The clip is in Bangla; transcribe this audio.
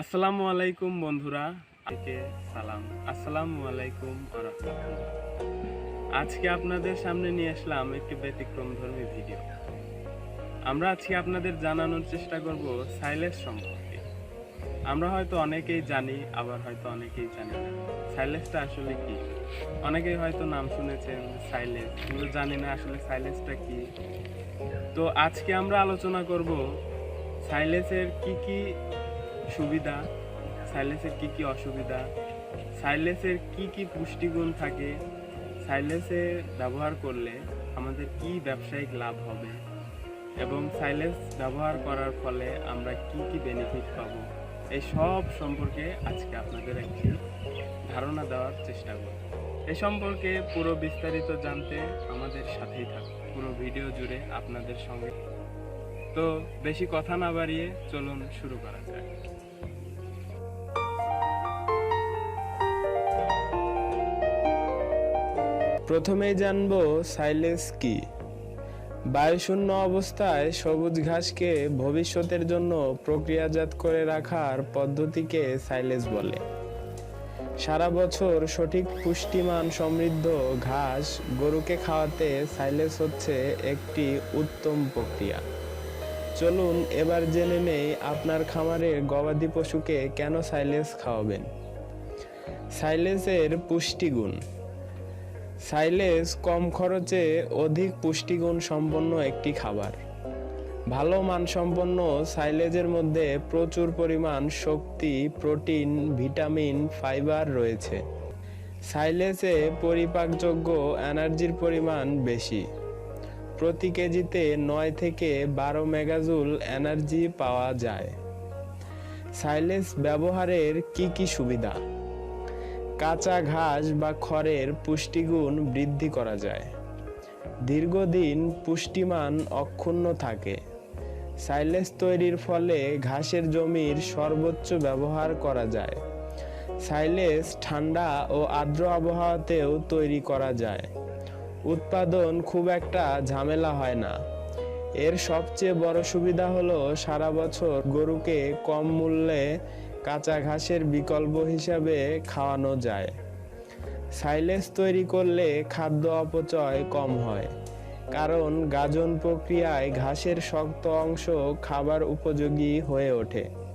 আসসালামু আলাইকুম বন্ধুরা। থেকে সালাম। আসসালামু আলাইকুম আজকে আপনাদের সামনে নিয়ে আসলাম একটি ব্যতিক্রম ধর্মী ভিডিও। আমরা আজকে আপনাদের জানানোর চেষ্টা করব সাইলেস সম্পর্কে। আমরা হয়তো অনেকেই জানি, আবার হয়তো অনেকেই জানি না। সাইলেসটা আসলে কি? অনেকেই হয়তো নাম শুনেছেন, সাইলেস। কিন্তু জানি না আসলে সাইলেসটা কি? তো আজকে আমরা আলোচনা করব সাইলেসের কি কি সুবিধা? সাইলেসের কি কি অসুবিধা? সাইলেসের কি কি পুষ্টিগুণ থাকে? সাইলেসে ব্যবহার করলে আমাদের কি ব্যবসায়িক লাভ হবে? এবং সাইলেন্স ব্যবহার করার ফলে আমরা কি কি বেনিফিট পাব? এই সব সম্পর্কে আজকে আপনাদের একটি ধারণা দেওয়ার চেষ্টা করব। এ সম্পর্কে পুরো বিস্তারিত জানতে আমাদের সাথেই থাকুন। পুরো ভিডিও জুড়ে আপনাদের সঙ্গে তো বেশি কথা না বাড়িয়ে চলুন শুরু করা যাক। প্রথমেই জানব সাইলেস কি। বায়ুশূন্য অবস্থায় সবুজ ঘাসকে ভবিষ্যতের জন্য প্রক্রিয়াজাত করে রাখার পদ্ধতিকে সাইলেস বলে। সারা বছর সঠিক পুষ্টিমান সমৃদ্ধ ঘাস গরুকে খাওয়াতে সাইলেস হচ্ছে একটি উত্তম প্রক্রিয়া। চলুন এবার জেনে নেই আপনার খামারে গবাদি পশুকে কেন সাইলেস খাওয়াবেন। সাইলেসের পুষ্টিগুণ। সাইলেস কম খরচে অধিক পুষ্টিগুণ সম্পন্ন একটি খাবার। ভালো মানসম্পন্ন সাইলেজের মধ্যে প্রচুর পরিমাণ শক্তি, প্রোটিন, ভিটামিন, ফাইবার রয়েছে। সাইলেসে পরিপাকযোগ্য এনার্জির পরিমাণ বেশি। প্রতি কেজিতে নয় থেকে বারো মেগাজুল এনার্জি পাওয়া যায়। সাইলেস ব্যবহারের কি কি সুবিধা? কাঁচা ঘাস বা খড়ের পুষ্টিগুণ বৃদ্ধি করা যায়। দীর্ঘদিন পুষ্টিমান অক্ষুণ্ণ থাকে। সাইলেস তৈরির ফলে ঘাসের জমির সর্বোচ্চ ব্যবহার করা যায়। সাইলেস ঠান্ডা ও আর্দ্র আবহাওয়াতেও তৈরি করা যায়। উৎপাদন খুব একটা ঝামেলা হয় না। এর সবচেয়ে বড় সুবিধা হলো সারা বছর গরুকে কম মূল্যে কাঁচা ঘাসের বিকল্প হিসাবে খাওয়ানো যায়। সাইলেস তৈরি করলে খাদ্য অপচয় কম হয়, কারণ গাজন প্রক্রিয়ায় ঘাসের শক্ত অংশ খাবার উপযোগী হয়ে ওঠে।